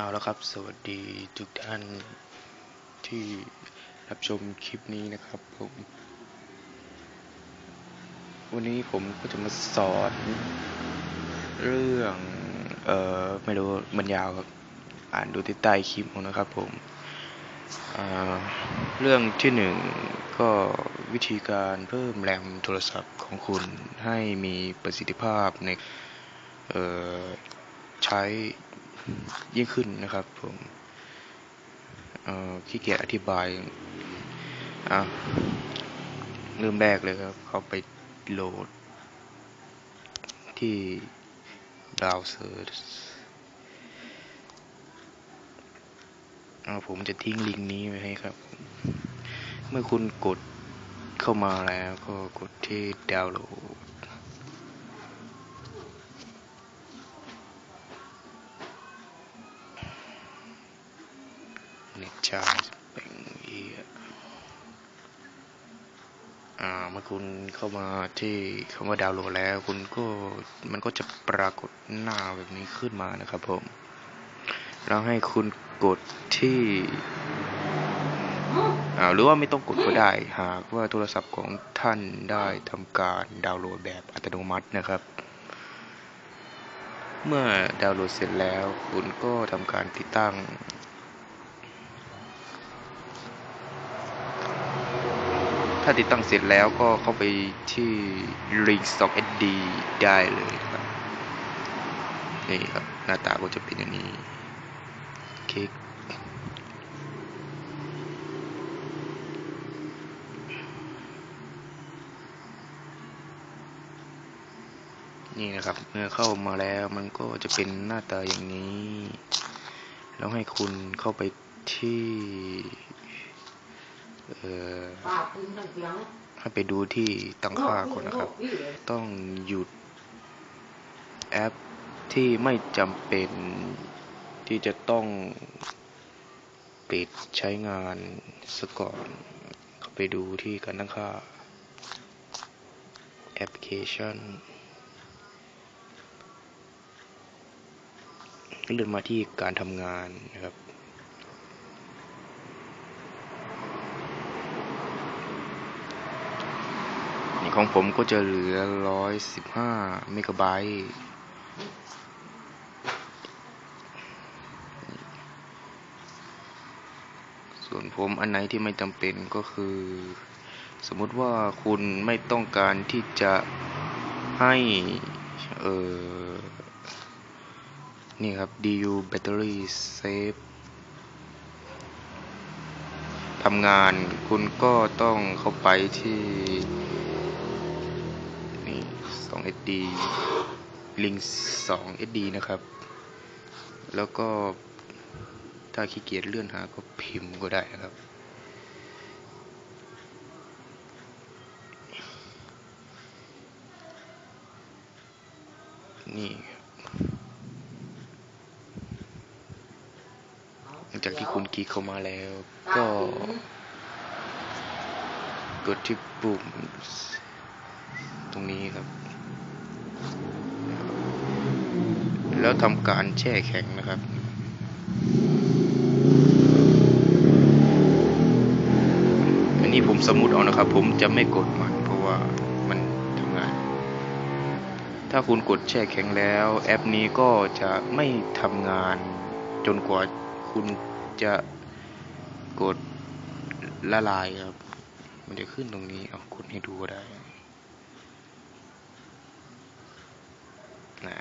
เอาแล้วครับ สวัสดีทุกท่านที่รับชมคลิปนี้นะครับผม วันนี้ผมก็จะมาสอนเรื่อง เอ่อ ไม่รู้มันยาวครับ อ่านดูที่ใต้คลิปผมนะครับผมอ่าเรื่องที่หนึ่งก็วิธีการเพิ่มแรมโทรศัพท์ของคุณให้มีประสิทธิภาพในใช้ ยิ่งขึ้นนะครับ ผมขี้เกียจอธิบายเริ่มแรกเลยครับ เขาไปโหลด ที่ดาวเซอร์อ่าผมจะทิ้งลิงก์นี้ไว้ให้ครับ เมื่อคุณกดเข้ามาแล้วก็กดที่ดาวน์โหลด น็ตชาเป็นเอีอ่าเมื่อคุณเข้ามาที่คำว่าดาวน์โหลดแล้ว คุณก็มันก็จะปรากฏหน้าแบบนี้ขึ้นมานะครับผม แล้วให้คุณกดที่อ่าหรือว่าไม่ต้องกดก็ได้ หากว่าโทรศัพท์ของท่านได้ทำการดาวน์โหลดแบบอัตโนมัตินะครับ เมื่อดาวน์โหลดเสร็จแล้ว คุณก็ทำการติดตั้ง ถ้าติดตั้งเสร็จแล้วก็เข้าไปที่ Link Stock SD ได้เลยครับ นี่ครับ หน้าตาก็จะเป็นอย่างนี้คลิกนี่นะครับ เมื่อเข้ามาแล้วมันก็จะเป็นหน้าตาอย่างนี้ แล้วให้คุณเข้าไปที่ เออให้ไปดูที่ตั้งค่าก่อนนะครับ ต้องหยุดแอปที่ไม่จำเป็นที่จะต้องปิดใช้งานซะก่อนไปดูที่การตั้งค่าแอปพลิเคชันเลื่อนมาที่การทำงานนะครับ ของผมก็จะเหลือ 115 เมกะไบต์ส่วนผมอันไหนที่ไม่จำเป็นก็คือ สมมติว่าคุณไม่ต้องการที่จะให้เออนี่ครับ DU Battery Save ทำงานคุณก็ต้องเข้าไปที่ 2 SD Link 2 SD นะครับ แล้วก็ถ้าขี้เกียจเลื่อนหาก็พิมพ์ก็ได้นะครับ นี่หลังจากที่คุณคลิกเข้ามาแล้วก็กดที่ปุ่ม ตรงนี้ครับ แล้วทำการแช่แข็งนะครับอันนี้ผมสมมติเอานะครับ ผมจะไม่กดมันเพราะว่ามันทำงาน ถ้าคุณกดแช่แข็งแล้ว แอปนี้ก็จะไม่ทำงานจนกว่าคุณจะกดละลายครับ มันจะขึ้นตรงนี้ เอากดให้ดูก็ได้ นะ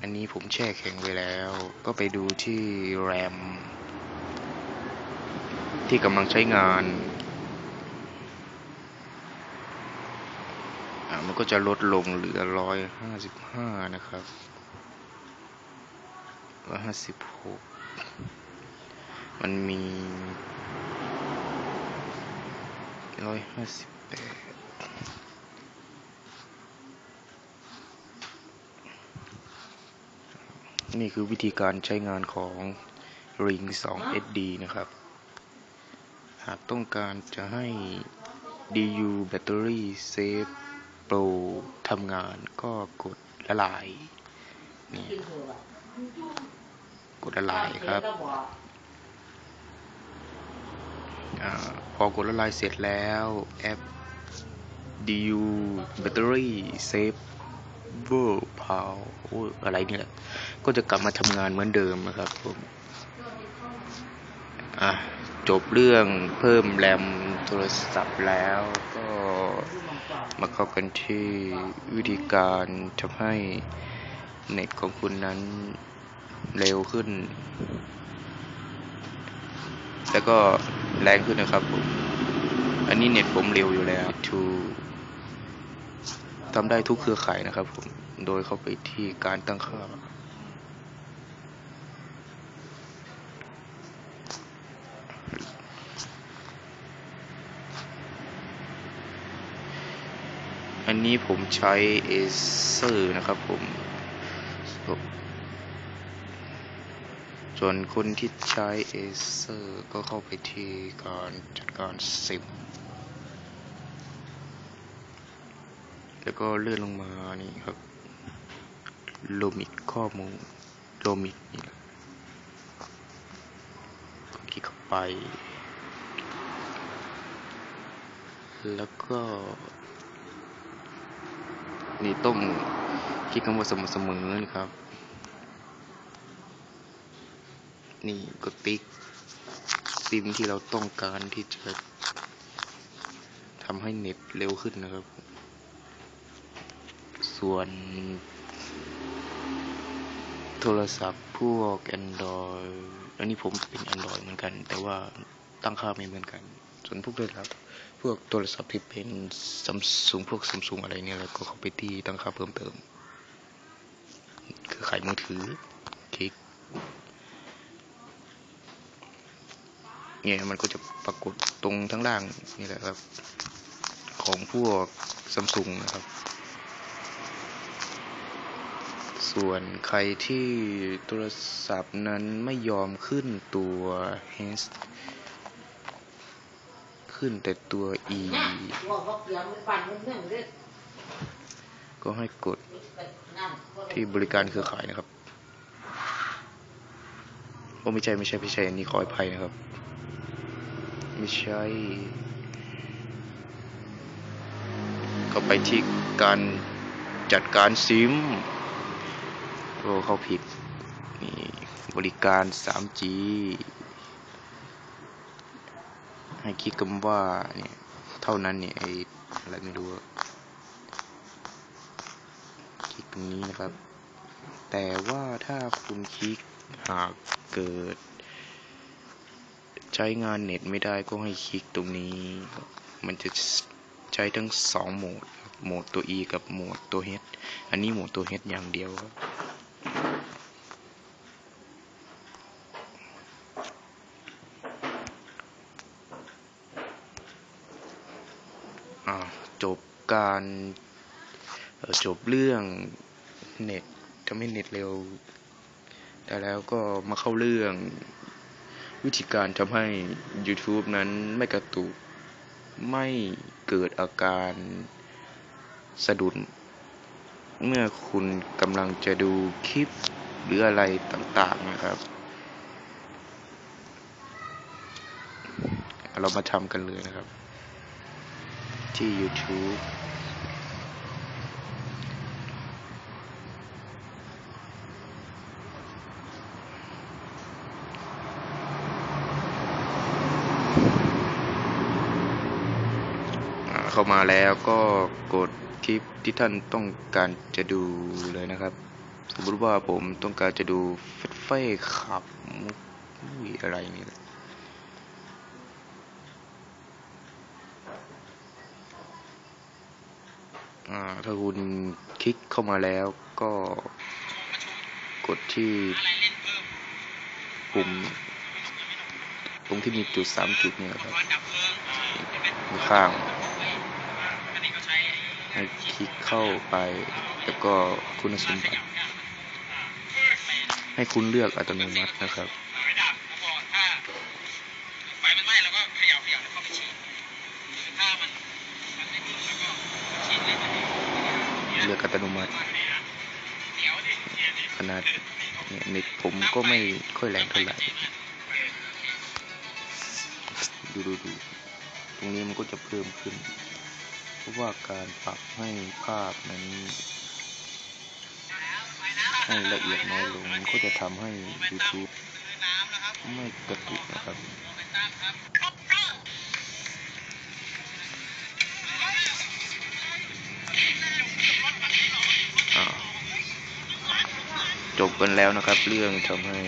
อันนี้ผมแช่แข็งไว้แล้ว ก็ไปดูที่แรมที่กำลังใช้งาน มันก็จะลดลงเหลือร้อยห้าสิบห้านะครับร้อยห้าสิบหกมันมีร้อยห้าสิบแปด นี่คือวิธีการใช้งานของ Ring 2 SD นะครับ หากต้องการจะให้ DU Battery Save Pro ทำงานก็กดละลายนี่กินเถอะว่ะกดละลายครับอพอกดละลายเสร็จแล้วแอป DU Battery Save v e r Power อะไรเนี่ยแหละ ก็จะกลับมาทำงานเหมือนเดิมนะครับผมอะจบเรื่องเพิ่มแรมโทรศัพท์แล้วก็มาเข้ากันที่วิธีการทำให้เน็ตของคุณนั้นเร็วขึ้น แล้วก็แรงขึ้นนะครับผม อันนี้เน็ตผมเร็วอยู่แล้วทูทำได้ทุกเครือข่ายนะครับผม โดยเข้าไปที่การตั้งค่า นี้ผมใช้ Acer นะครับผม ส่วนคนที่ใช้ Acer ก็เข้าไปที่การจัดการซิมแล้วก็เลื่อนลงมานี่ครับโลมิกข้อมูลโลมิกนี่แหละคลิกเข้าไป แล้วก็ นี่ต้องคลิกคำว่าเสมอเสมอนะครับ นี่ก็ติ๊กซิมที่เราต้องการที่จะทำให้เน็ตเร็วขึ้นนะครับ ส่วนโทรศัพท์พวก Android อันนี้ผมเป็น Android เหมือนกัน แต่ว่าตั้งค่าไม่เหมือนกัน ส่วนพวกโทรศัพท์พวกโทรศัพท์ที่เป็นซัมซุงพวกซัมซุงอะไรเนี่ยแล้วก็เข้าไปที่ตั้งค่าเพิ่มเติม คือขายมือถือ คลิก เนี่ยมันก็จะปรากฏตรงทั้งล่างนี่แหละครับ ของพวกซัมซุงนะครับ ส่วนใครที่โทรศัพท์นั้นไม่ยอมขึ้นตัว h ขึ้นแต่ตัว e ก็ให้กดที่บริการเครือข่ายนะครับโอ้ไม่ใช่ไม่ใช่ไม่ใช่อันนี้ขออภัยนะครับ ไม่ใช่ ก็ไปที่การจัดการซิมโอ้เข้าผิด นี่บริการ 3G ให้คลิกคำว่าเนี่ยเท่านั้นเนี่ยไออะไรไม่รู้คลิกตรงนี้นะครับ แต่ว่าถ้าคุณคลิกหากเกิด ใช้งานเน็ตไม่ได้ก็ให้คลิกตรงนี้ มันจะใช้ทั้งสองโหมดโหมดตัว E กับโหมดตัว H อันนี้โหมดตัว H อย่างเดียวครับ จบการจบเรื่องเน็ตทำให้เน็ตเร็ว แต่แล้วก็มาเข้าเรื่องวิธีการทำให้ YouTube นั้นไม่กระตุก ไม่เกิดอาการสะดุด เมื่อคุณกำลังจะดูคลิปหรืออะไรต่างๆนะครับ เรามาทำกันเลยนะครับ ที่ YouTube เข้ามาแล้วก็กดคลิปที่ท่านต้องการจะดูเลยนะครับ สมมติว่าผมต้องการจะดูเฟสเฟ่ขับมุกอะไรนี่แหละอ่า ถ้าคุณคลิกเข้ามาแล้วก็กดที่ปุ่มตรงที่มีจุดสามจุดเนี่ยครับข้างให้คลิกเข้าไปแล้วก็คุณสมบัติให้คุณเลือกอัตโนมัตินะครับ ไฟมันไหม้แล้วก็เขย่าเขย่าแล้วเข้าไปฉีดถ้ามันมันไม่ขึ้นแล้วก็ฉีดเลยมัน เลือกอัตโนมัติเดี๋ยวดิเนี่ยดิขนาดเนี่ยเน็ตผมก็ไม่ค่อยแรงเท่าไหร่ ดูดูดูตรงนี้มันก็จะเพิ่มขึ้น เพราะว่าการปรับให้ภาพนั้นให้ละเอียดน้อยลงมันก็จะทำให้ YouTube ไม่กระตุกนะครับ จบกันแล้วนะครับ เรื่องทำให้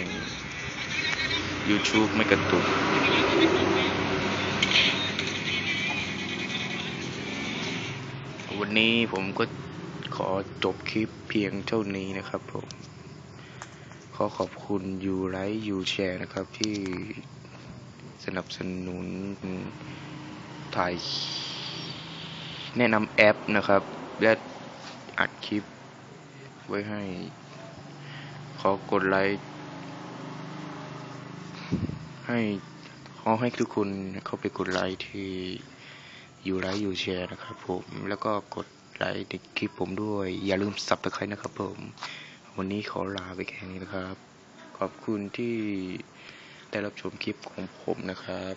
YouTube ไม่กระตุกวันนี้ผมก็ขอจบคลิปเพียงเท่านี้นะครับผม ขอขอบคุณยูไลท์ยูแชร์นะครับที่สนับสนุนถ่ายแนะนำแอปนะครับ และอัดคลิปไว้ให้ ขอกดไลค์ให้ขอให้ทุกคนเข้าไปกดไลค์ที่อยู่ไลค์อยู่แชร์นะครับผมแล้วก็กดไลค์ในคลิปผมด้วย อย่าลืมสับตะไคร้นะครับผม วันนี้ขอลาไปแค่นี้นะครับ ขอบคุณที่ได้รับชมคลิปของผมนะครับ